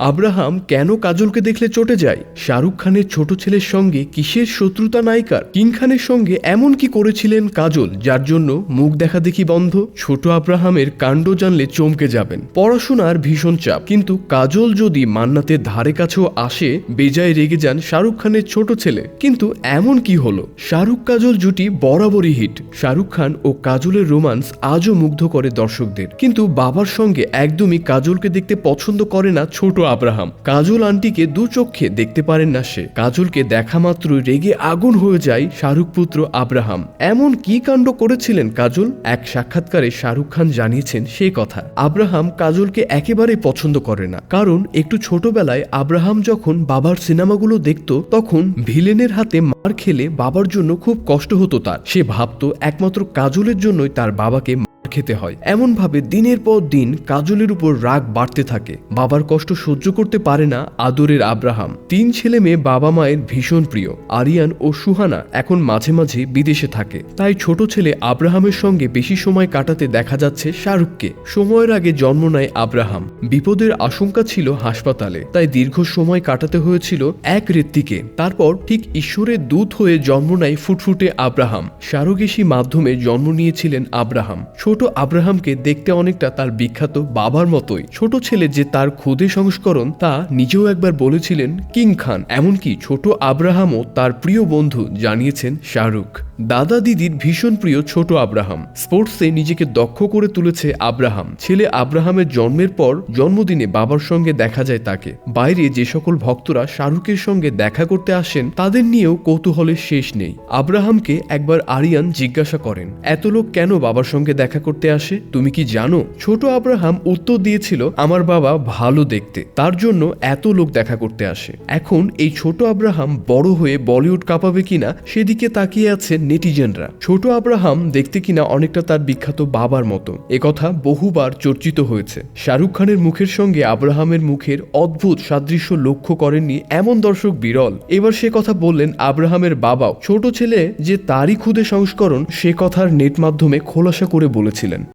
Abraham কেন কাজলকে দেখলে চটে যায়? শাহরুখ খানের ছোট ছেলের সঙ্গে কিসের শত্রুতা নায়িকার? কিং খানের সঙ্গে এমন কি করেছিলেন কাজল, যার জন্য মুখ দেখা দেখি বন্ধ? ছোট আব্রাহামের কাণ্ড জানলে চমকে যাবেন। পড়াশোনার ভীষণ চাপ। কিন্তু কাজল যদি মান্নাতের ধারে কাছেও আসে, বেজায় রেগে যান শাহরুখ খানের ছোট ছেলে। কিন্তু এমন কি হলো? শাহরুখ কাজল জুটি বরাবরই হিট। শাহরুখ খান ও কাজলের রোমান্স আজও মুগ্ধ করে দর্শকদের। কিন্তু বাবার সঙ্গে একদমই কাজলকে দেখতে পছন্দ করে না ছোট আব্রাহাম। কাজল আন্টিকে দু চোখে দেখতে পারেন না সে। কাজলকে দেখা মাত্রই রেগে আগুন হয়ে যায় শাহরুখ পুত্র আব্রাহাম। এমন কি কাণ্ড করেছিলেন কাজল? এক সাক্ষাৎকারে শাহরুখ খান জানিয়েছেন সেই কথা। আব্রাহাম কাজলকে একেবারে পছন্দ করে না। কারণ একটু ছোটবেলায় আব্রাহাম যখন বাবার সিনেমাগুলো দেখত, তখন ভিলেনের হাতে মার খেলে বাবার জন্য খুব কষ্ট হতো তার। সে ভাবতো একমাত্র কাজলের জন্যই তার বাবাকে খেতে হয়। এমন ভাবে দিনের পর দিন কাজলের উপর রাগ বাড়তে থাকে। বাবার কষ্ট সহ্য করতে পারে না আদরের আব্রাহাম। তিন ছেলে মেয়ে বাবা মায়ের ভীষণ প্রিয়। আরিয়ান ও সুহানা এখন মাঝে মাঝে বিদেশে থাকে। তাই ছোট ছেলে আব্রাহামের সঙ্গে বেশি সময় কাটাতে দেখা যাচ্ছে শাহরুখকে। সময়ের আগে জন্ম নেয় আব্রাহাম। বিপদের আশঙ্কা ছিল হাসপাতালে। তাই দীর্ঘ সময় কাটাতে হয়েছিল এক ঋত্বিকে তারপর ঠিক ঈশ্বরের দূত হয়ে জন্ম নেয় ফুটফুটে আব্রাহাম। সারোগেসি মাধ্যমে জন্ম নিয়েছিলেন আব্রাহাম। ছোট আব্রাহামকে দেখতে অনেকটা তার বিখ্যাত বাবার মতোই। ছোট ছেলে যে তার ক্ষুদে সংস্করণ, তা নিজেও একবার বলেছিলেন কিং খান। এমনকি ছোট আব্রাহামও তার প্রিয় বন্ধু, জানিয়েছেন শাহরুখ। দাদা দিদির ভীষণ প্রিয় ছোট আব্রাহাম। স্পোর্টসে নিজেকে দক্ষ করে তুলেছে আব্রাহাম। ছেলে আব্রাহামের জন্মের পর জন্মদিনে বাবার সঙ্গে দেখা যায় তাকে। বাইরে যে সকল ভক্তরা শাহরুখের সঙ্গে দেখা করতে আসেন, তাদের নিয়েও কৌতূহলের শেষ নেই। আব্রাহামকে একবার আরিয়ান জিজ্ঞাসা করেন, এত লোক কেন বাবার সঙ্গে দেখা করতে আসে? তুমি কি জানো? ছোট আব্রাহাম উত্তর দিয়েছিল, আমার বাবা ভালো দেখতে। তার জন্য এত লোক দেখা করতে আসে। এখন এই ছোট আব্রাহাম বড় হয়ে বলিউড কাঁপাবে কিনা, সেদিকে তাকিয়ে আছে নেটিজেনরা। ছোট আব্রাহাম দেখতে কিনা অনেকটা তার বিখ্যাত বাবার মতো। একথা বহুবার চর্চিত হয়েছে। শাহরুখ খানের মুখের সঙ্গে আব্রাহামের মুখের অদ্ভুত সাদৃশ্য লক্ষ্য করেননি এমন দর্শক বিরল। এবার সে কথা বললেন আব্রাহামের বাবাও। ছোট ছেলে যে তারই খুদে সংস্করণ সে কথার নেট মাধ্যমে খোলাসা করে বলেছিলেন।